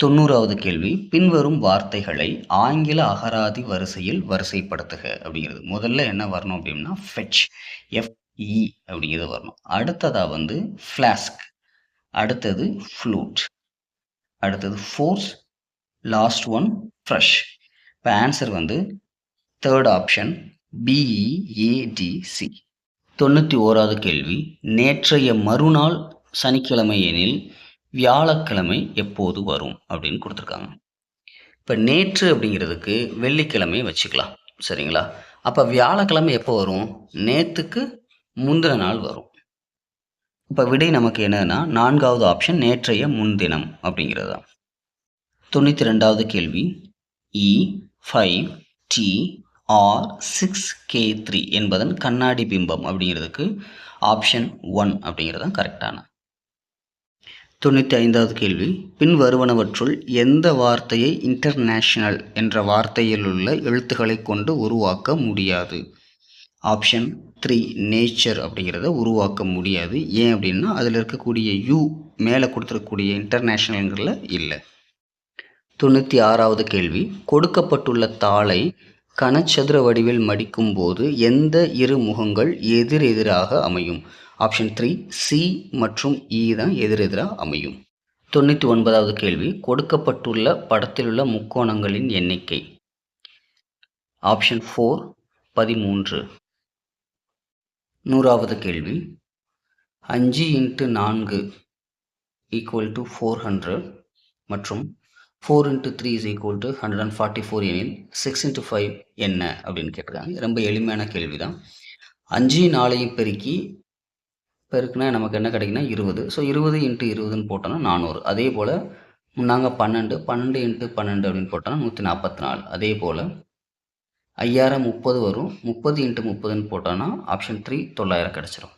தொண்ணூறாவது கேள்வி பின்வரும் வார்த்தைகளை ஆங்கில அகராதி வரிசையில் வரிசைப்படுத்துக அப்படிங்கிறது. முதல்ல என்ன வரணும் அப்படின்னா ஃபெச் எஃப்இ அப்படிங்கிறது வரணும். அடுத்ததாக வந்து ஃப்ளாஸ்க் அடுத்தது ஃப்ளூட் அடுத்தது ஃபோர்ஸ் லாஸ்ட் ஒன் ஃப்ரெஷ் இப்போ ஆன்சர் வந்து third option B E A D C தொண்ணூற்றி ஓராவது கேள்வி நேற்றைய மறுநாள் சனிக்கிழமை எனில் வியாழக்கிழமை எப்போது வரும் அப்படின்னு கொடுத்துருக்காங்க. இப்போ நேற்று அப்படிங்கிறதுக்கு வெள்ளிக்கிழமை வச்சுக்கலாம். சரிங்களா? அப்போ வியாழக்கிழமை எப்போ வரும்? நேற்றுக்கு முந்தின நாள் வரும். இப்போ விடை நமக்கு என்னன்னா நான்காவது ஆப்ஷன் நேற்றைய முன்தினம் அப்படிங்கிறது தான் தொண்ணூற்றி ரெண்டாவது கேள்வி. E five D R six K three என்பதன் கண்ணாடி பிம்பம் அப்படிங்கிறதுக்கு ஆப்ஷன் ஒன் அப்படிங்கிறது தான் கரெக்டான தொண்ணூற்றி ஐந்தாவது கேள்வி. பின் வருவனவற்றுள் எந்த வார்த்தையை இன்டர்நேஷனல் என்ற வார்த்தையில் உள்ள எழுத்துக்களை கொண்டு உருவாக்க முடியாது? ஆப்ஷன் த்ரீ நேச்சர் அப்படிங்கிறத உருவாக்க முடியாது. ஏன் அப்படின்னா அதில் இருக்கக்கூடிய யூ மேலே கொடுத்துருக்கக்கூடிய இன்டர்நேஷ்னல்களில் இல்லை. தொண்ணூற்றி ஆறாவது கேள்வி. கொடுக்கப்பட்டுள்ள தாளை கனச்சதுர வடிவில் மடிக்கும் போது எந்த இரு முகங்கள் எதிரெதிராக அமையும்? ஆப்ஷன் த்ரீ சி மற்றும் இ தான் எதிரெதிராக அமையும். தொண்ணூற்றி ஒன்பதாவது கேள்வி கொடுக்கப்பட்டுள்ள படத்திலுள்ள முக்கோணங்களின் எண்ணிக்கை. ஆப்ஷன் ஃபோர் பதிமூன்று. நூறாவது கேள்வி அஞ்சு இன்ட்டு நான்கு ஈக்குவல் டு ஃபோர் ஹண்ட்ரட் மற்றும் four into three is equal to hundred and forty four எனில் சிக்ஸ் இன்ட்டு ஃபைவ் என்ன அப்படின்னு கேட்டிருக்காங்க. ரொம்ப எளிமையான கேள்வி தான் அஞ்சு நாளையும் பெருக்கி பெருக்குனா நமக்கு என்ன கிடைக்குன்னா இருபது. ஸோ இருபது இன்ட்டு இருபதுன்னு போட்டோன்னா நானூறு. அதே போல் முன்னாங்க பன்னெண்டு பன்னெண்டு இன்ட்டு பன்னெண்டு அப்படின்னு போட்டோன்னா நூற்றி நாற்பத்தி நாலு அதே போல் ஐயாயிரம் முப்பது வரும். முப்பது இன்ட்டு முப்பதுன்னு போட்டோன்னா ஆப்ஷன் த்ரீ தொள்ளாயிரம் கிடச்சிரும்.